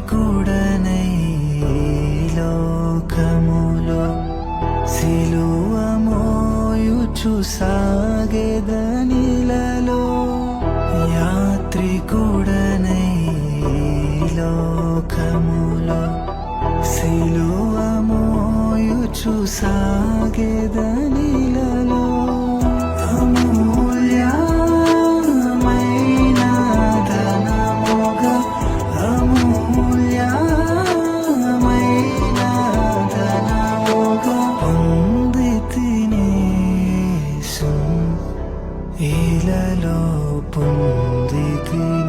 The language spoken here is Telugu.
నాయకుడనై లోకములో సిలువమోయుచు సాగెదనిలలో యాత్రికుడనై లోకములో సిలువమోయుచు సాగెదనిల Ella lo pondría.